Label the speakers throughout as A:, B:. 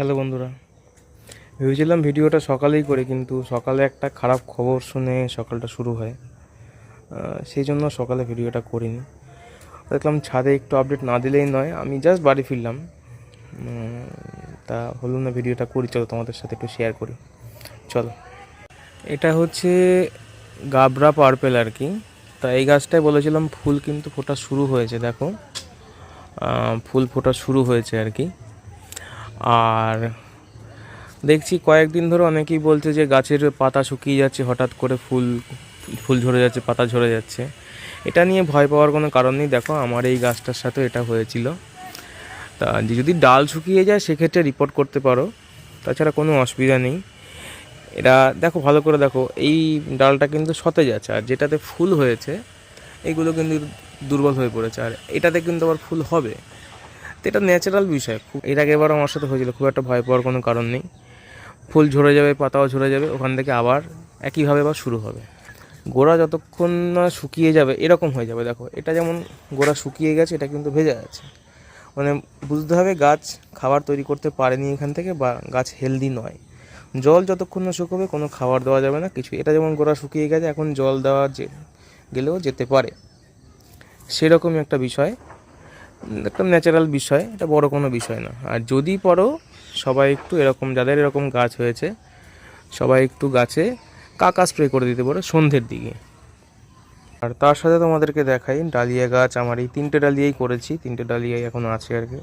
A: Hello বন্ধুরা। ভেবেছিলাম ভিডিওটা সকালেই করে, কিন্তু সকালে একটা খারাপ খবর শুনে সকালটা শুরু হয়। সেই জন্য সকালে ভিডিওটা করিনি। দেখলাম ছাদে একটু আপডেট না দিলেই নয়, আমি জাস্ট বাড়ি ফিরলাম। তা হলো না ভিডিওটা করি, চলো তোমাদের সাথে একটু শেয়ার করি। চলো। এটা হচ্ছে গাবরা পার্পেল আর কি। তা এই গাছটায় বলেছিলাম ফুল কিন্তু ফোটা শুরু হয়েছে, দেখো। ফুল ফোটা শুরু হয়েছে আর কি। আর দেখছি কয়েকদিন ধরে অনেকেই বলছে যে গাছের পাতা শুকিয়ে যাচ্ছে, হঠাৎ করে ফুল ফুল ঝরে যাচ্ছে, পাতা ঝরে যাচ্ছে। এটা নিয়ে ভয় পাওয়ার কোনো কারণ নেই। দেখো, আমার এই গাছটার সাথে এটা হয়েছিল। তা যদি ডাল শুকিয়ে যায়, সেক্ষেত্রে রিপোর্ট করতে পারো। তাছাড়া কোনো অসুবিধা নেই। এটা দেখো, ভালো করে দেখো, এই ডালটা কিন্তু সতেজ আছে। আর যেটাতে ফুল হয়েছে এইগুলো কিন্তু দুর্বল হয়ে পড়েছে। আর এটাতে কিন্তু আবার ফুল হবে। তো এটা ন্যাচারাল বিষয়। খুব এর আগে এবার আমার সাথে হয়েছিল, খুব একটা ভয় পাওয়ার কোনো কারণ নেই। ফুল ঝরে যাবে, পাতাও ঝরে যাবে, ওখান থেকে আবার একইভাবে আবার শুরু হবে। গোড়া যতক্ষণ না শুকিয়ে যাবে, এরকম হয়ে যাবে, দেখো। এটা যেমন গোড়া শুকিয়ে গেছে, এটা কিন্তু ভেজে আছে। মানে বুঝতে হবে গাছ খাবার তৈরি করতে পারেনি এখান থেকে বা গাছ হেলদি নয়। জল যতক্ষণ না শুকোবে, কোনো খাবার দেওয়া যাবে না, কিছু এটা যেমন গোড়া শুকিয়ে গেছে, এখন জল দেওয়া যে গেলেও যেতে পারে। সেরকমই একটা বিষয়। একটা ন্যাচারাল বিষয়, এটা বড় কোনো বিষয় না। আর যদি পড়ো সবাই একটু এরকম, যাদের এরকম গাছ হয়েছে, সবাই একটু গাছে কাকা স্প্রে করে দিতে পারো সন্ধ্যের দিকে। আর তার সাথে তোমাদেরকে দেখাই, ডালিয়া গাছ আমার এই তিনটে ডালিয়াই করেছি, তিনটে ডালিয়াই এখন আছে আর কি।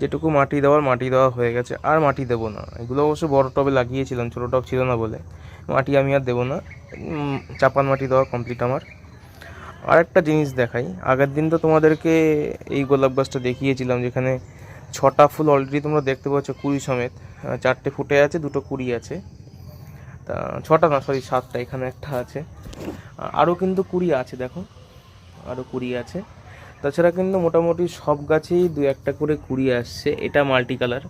A: যেটুকু মাটি দেওয়ার, মাটি দেওয়া হয়ে গেছে, আর মাটি দেবো না। এগুলো অবশ্য বড় টবে লাগিয়েছিলাম, ছোটো টব ছিল না বলে। মাটি আমি আর দেবো না। চাপান মাটি দেওয়া কমপ্লিট আমার। আর একটা জিনিস দেখাই। আগের দিন তো তোমাদেরকে এই গোলাপ গাছটা দেখিয়েছিলাম, যেখানে ছটা ফুল অলরেডি তোমরা দেখতে পাচ্ছ, কুড়ি সমেত। চারটে ফুটে আছে, দুটো কুড়ি আছে। তা, ছটা না সরি সাতটা, এখানে একটা আছে। আরও কিন্তু কুড়ি আছে, দেখো। আরও কুড়ি আছে। তাছাড়া কিন্তু মোটামুটি সব গাছেই দু একটা করে কুড়ি আসছে। এটা মাল্টি কালার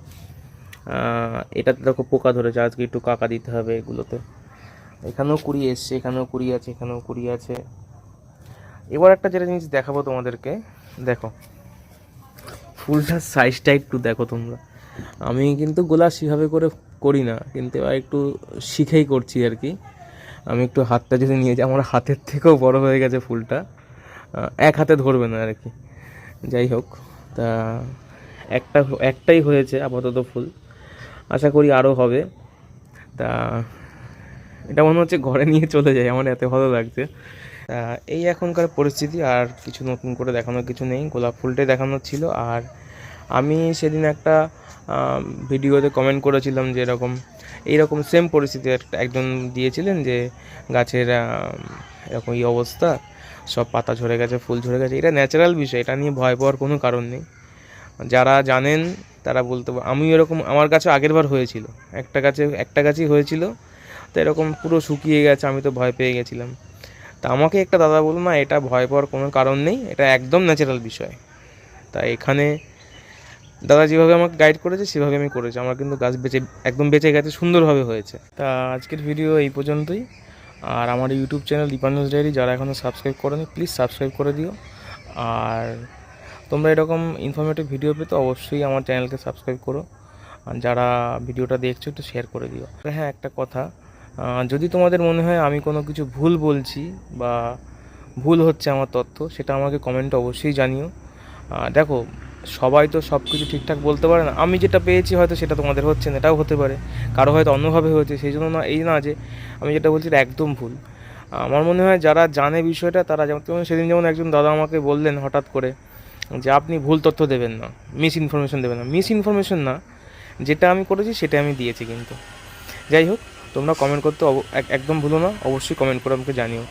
A: এটাতে দেখো পোকা ধরেছে, আজকে একটু কাকা দিতে হবে এগুলোতে। এখানেও কুড়ি এসছে, এখানেও কুড়ি আছে, এখানেও কুড়ি আছে। এবার একটা যেটা জিনিস দেখাবো তোমাদেরকে, দেখো। ফুলটার সাইজটা একটু দেখো তোমরা। আমি কিন্তু গোলা সেভাবে করে করি না, কিন্তু এবার একটু শিখেই করছি আর কি। আমি একটু হাতটা যদি নিয়ে যাই, আমার হাতের থেকেও বড় হয়ে গেছে ফুলটা। এক হাতে ধরবে না আর কি। যাই হোক, তা একটা, একটাই হয়েছে আপাতত ফুল। আশা করি আরও হবে। তা এটা মনে হচ্ছে ঘরে নিয়ে চলে যায় আমার এত ভালো লাগছে। এই এখনকার পরিস্থিতি আর কিছু নতুন করে দেখানোর কিছু নেই। গোলাপ ফুলটাই দেখানোর ছিল। আর আমি সেদিন একটা ভিডিওতে কমেন্ট করেছিলাম যে এরকম, এইরকম সেম পরিস্থিতি একটা একজন দিয়েছিলেন যে গাছের এরকম এই অবস্থা, সব পাতা ঝরে গেছে, ফুল ঝরে গেছে। এটা ন্যাচারাল বিষয়, এটা নিয়ে ভয় পাওয়ার কোনো কারণ নেই। যারা জানেন তারা বলতে আমি এরকম, আমার কাছে আগেরবার হয়েছিল। একটা গাছে, একটা গাছই হয়েছিল, তো এরকম পুরো শুকিয়ে গেছে, আমি তো ভয় পেয়ে গেছিলাম। তা আমাকে একটা দাদা বলল, না, এটা ভয় পাওয়ার কোনো কারণ নেই, এটা একদম ন্যাচারাল বিষয়। তা এখানে দাদা যেভাবে আমাকে গাইড করেছে, সেভাবে আমি করেছি। আমার কিন্তু গাছ বেঁচে, একদম বেঁচে গেছে, সুন্দরভাবে হয়েছে। তা আজকের ভিডিও এই পর্যন্তই। আর আমার ইউটিউব চ্যানেল দীপানুজ ডায়েরি যারা এখনও সাবস্ক্রাইব করেনি প্লিজ সাবস্ক্রাইব করে দিও। আর তোমরা এরকম ইনফরমেটিভ ভিডিও পেতে অবশ্যই আমার চ্যানেলকে সাবস্ক্রাইব করো। আর যারা ভিডিওটা দেখছ, একটু শেয়ার করে দিও। হ্যাঁ একটা কথা যদি তোমাদের মনে হয় আমি কোনো কিছু ভুল বলছি বা ভুল হচ্ছে আমার তথ্য, সেটা আমাকে কমেন্টে অবশ্যই জানিও। দেখো, সবাই তো সব কিছু ঠিকঠাক বলতে পারে না। আমি যেটা পেয়েছি হয়তো সেটা তোমাদের হচ্ছে না, এটাও হতে পারে। কারও হয়তো অন্যভাবে হয়েছে, সেই জন্য না, এই না যে আমি যেটা বলছি এটা একদম ভুল। আমার মনে হয় যারা জানে বিষয়টা, তারা যেমন সেদিন যেমন একজন দাদা আমাকে বললেন হঠাৎ করে যে আপনি ভুল তথ্য দেবেন না মিস ইনফরমেশন দেবেন না। মিস ইনফরমেশন না, যেটা আমি করেছি সেটা আমি দিয়েছি কিন্তু। যাই হোক তোমরা কমেন্ট করতে একদম ভুলো না অবশ্যই কমেন্ট করে আমাকে জানিও।